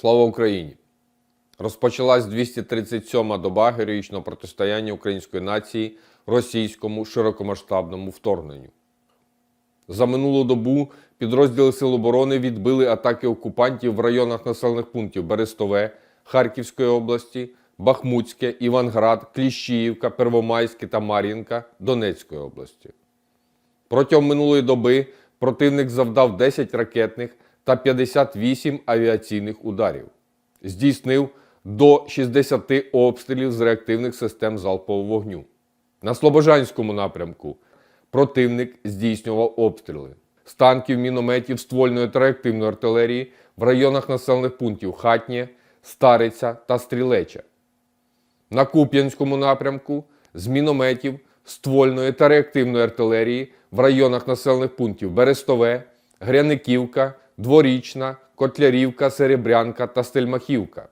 Слава Україні! Розпочалась 237-ма доба героїчного протистояння української нації російському широкомасштабному вторгненню. За минулу добу підрозділи Сил оборони відбили атаки окупантів в районах населених пунктів Берестове, Харківської області, Бахмутське, Іванград, Кліщіївка, Первомайське та Мар'їнка Донецької області. Протягом минулої доби противник завдав 10 ракетних та 58 авіаційних ударів. Здійснив до 60 обстрілів з реактивних систем залпового вогню. На Слобожанському напрямку противник здійснював обстріли з танків, мінометів, ствольної та реактивної артилерії в районах населених пунктів Хатнє, Стариця та Стрілеча. На Куп'янському напрямку з мінометів, ствольної та реактивної артилерії в районах населених пунктів Берестове, Гряниківка, Дворічна, Котлярівка, Серебрянка та Стельмахівка.